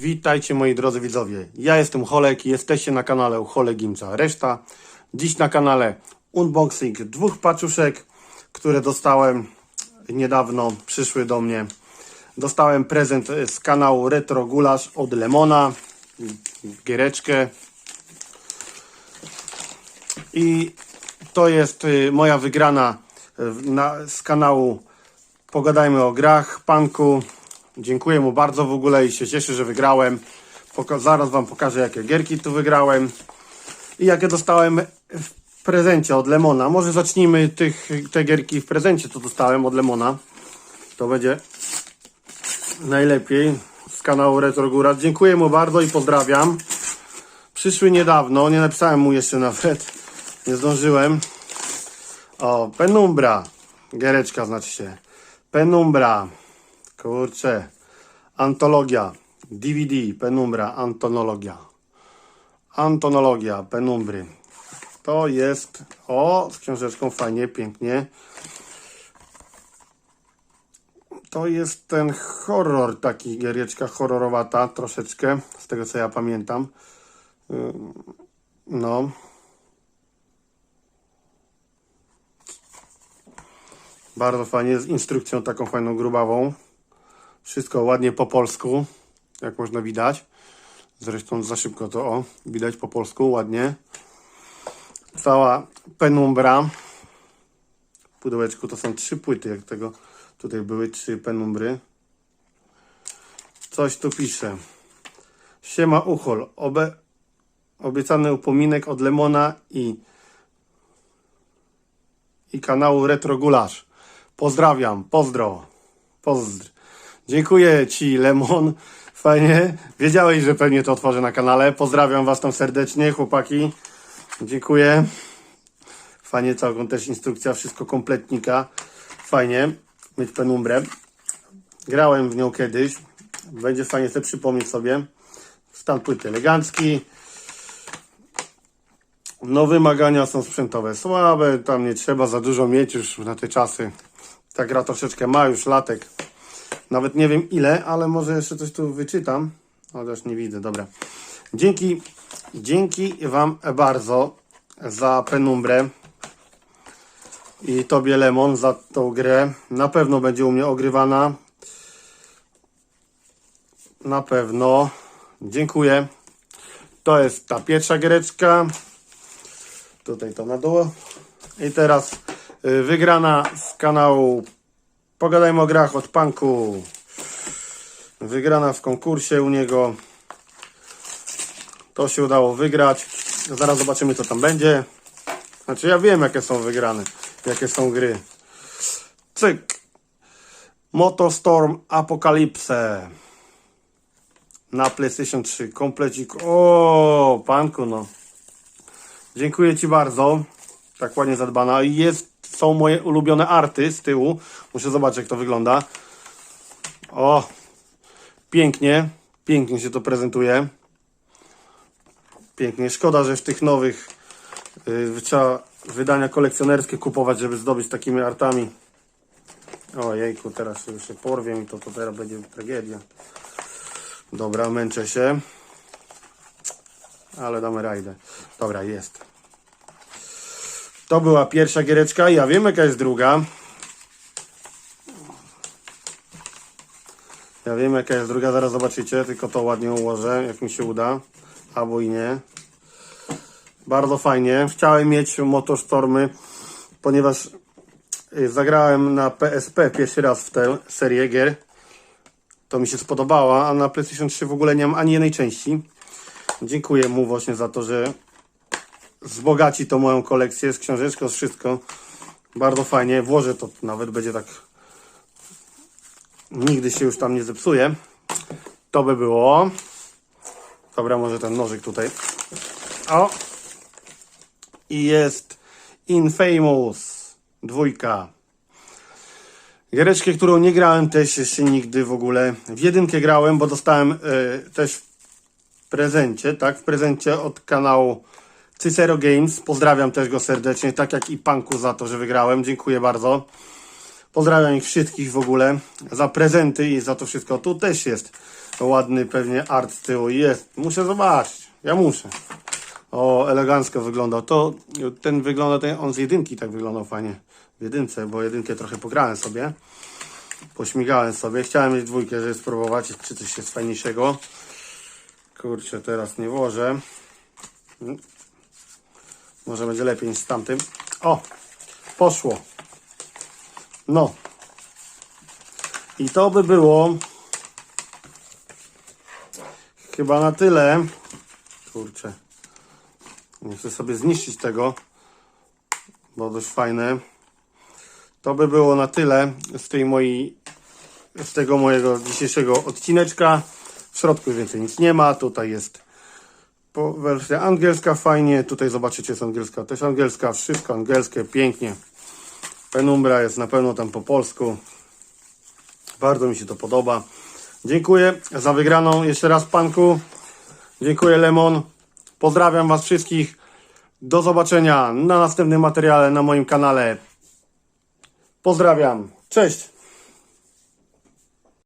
Witajcie moi drodzy widzowie. Ja jestem Holek i jesteście na kanale Holek Gimca. Reszta dziś na kanale unboxing dwóch paczuszek, które dostałem niedawno, przyszły do mnie. Dostałem prezent z kanału Retro Gulasz od Lemona, giereczkę. I to jest y, moja wygrana na, z kanału Pogadajmy o grach, Panku. Dziękuję mu bardzo w ogóle i się cieszę, że wygrałem. Poka- zaraz Wam pokażę, jakie gierki tu wygrałem i jakie dostałem w prezencie od Lemona. Może zacznijmy tych, te gierki w prezencie, co dostałem od Lemona. To będzie najlepiej z kanału Retro Góra. Dziękuję mu bardzo i pozdrawiam. Przyszły niedawno, nie napisałem mu jeszcze nawet, nie zdążyłem. O, Penumbra. Giereczka znaczy się. Penumbra. Kurczę. Antologia. DVD. Penumbra. Antonologia. Antonologia. Penumbry. To jest. O, z książeczką fajnie, pięknie. To jest ten horror, taki giereczka horrorowata, troszeczkę, z tego co ja pamiętam. No. Bardzo fajnie, z instrukcją taką fajną, grubawą. Wszystko ładnie po polsku, jak można widać. Zresztą za szybko to o, widać po polsku, ładnie. Cała penumbra. W pudełeczku to są trzy płyty, jak tego tutaj były trzy penumbry. Coś tu pisze. Siema Uchol, obe, obiecany upominek od Lemona i i kanału Retro Gulasz. Pozdrawiam, pozdro, pozdr. Dziękuję Ci, Lemon. Fajnie. Wiedziałeś, że pewnie to otworzę na kanale. Pozdrawiam Was tam serdecznie, chłopaki. Dziękuję. Fajnie, całą też instrukcja, wszystko kompletnika. Fajnie mieć penumbrę. Grałem w nią kiedyś. Będzie fajnie sobie przypomnieć sobie. Stan płyty elegancki. No wymagania są sprzętowe słabe, tam nie trzeba za dużo mieć już na te czasy. Ta gra troszeczkę ma już latek. Nawet nie wiem ile, ale może jeszcze coś tu wyczytam. Chociaż nie widzę, dobra. Dzięki, dzięki Wam bardzo za penumbrę i Tobie Lemon za tą grę. Na pewno będzie u mnie ogrywana. Na pewno. Dziękuję. To jest ta pierwsza giereczka. Tutaj to na dół. I teraz y, wygrana z kanału Pogadajmy o grach od Panku. Wygrana w konkursie u niego. To się udało wygrać. Zaraz zobaczymy co tam będzie. Znaczy ja wiem jakie są wygrane. Jakie są gry. Cyk. Motostorm Apokalipse. Na PlayStation 3. Komplecik. O, Panku no. Dziękuję Ci bardzo. Tak ładnie zadbana. Jest, są moje ulubione arty z tyłu. Muszę zobaczyć, jak to wygląda. O, pięknie. Pięknie się to prezentuje. Pięknie. Szkoda, że w tych nowych yy, trzeba wydania kolekcjonerskie kupować, żeby zdobyć takimi artami. Ojejku, teraz już się porwiem i to, to teraz będzie tragedia. Dobra, męczę się. Ale damy rajdę. Dobra, jest. To była pierwsza giereczka. Ja wiem, jaka jest druga. Ja wiem, jaka jest druga. Zaraz zobaczycie. Tylko to ładnie ułożę, jak mi się uda. Albo i nie. Bardzo fajnie. Chciałem mieć Motorstormy, ponieważ y, zagrałem na PSP pierwszy raz w tę serię gier. To mi się spodobała, a na PlayStation 3 w ogóle nie mam ani jednej części. Dziękuję mu właśnie za to, że wzbogaci to moją kolekcję z książeczką, z wszystko. Bardzo fajnie. Włożę to, nawet będzie tak. Nigdy się już tam nie zepsuje. To by było. Dobra, może ten nożyk tutaj. O! I jest Infamous dwójka. Giereczkę, którą nie grałem też jeszcze nigdy w ogóle. W jedynkę grałem, bo dostałem e, też w prezencie, tak? W prezencie od kanału Cicero Games. Pozdrawiam też go serdecznie, tak jak i Panku za to, że wygrałem. Dziękuję bardzo. Pozdrawiam ich wszystkich w ogóle za prezenty i za to wszystko. Tu też jest Ładny pewnie art z tyłu jest. Muszę zobaczyć. Ja muszę. O, elegancko wyglądał. To ten wygląda, ten, on z jedynki tak wyglądał fajnie. W jedynce, bo jedynkę trochę pograłem sobie. Pośmigałem sobie. Chciałem mieć dwójkę, żeby spróbować, czy coś jest fajniejszego. Kurczę, teraz nie włożę. Może będzie lepiej niż z tamtym. O! Poszło. No. I to by było chyba na tyle. Kurczę. Nie chcę sobie zniszczyć tego, bo dość fajne. To by było na tyle z tej mojej, z tego mojego dzisiejszego odcineczka. W środku więcej nic nie ma. Tutaj jest po, wersja angielska fajnie. Tutaj zobaczycie jest angielska, też angielska. Wszystko angielskie, pięknie. Penumbra jest na pewno tam po polsku. Bardzo mi się to podoba. Dziękuję za wygraną. Jeszcze raz Panku. Dziękuję Lemon. Pozdrawiam Was wszystkich. Do zobaczenia na następnym materiale na moim kanale. Pozdrawiam. Cześć.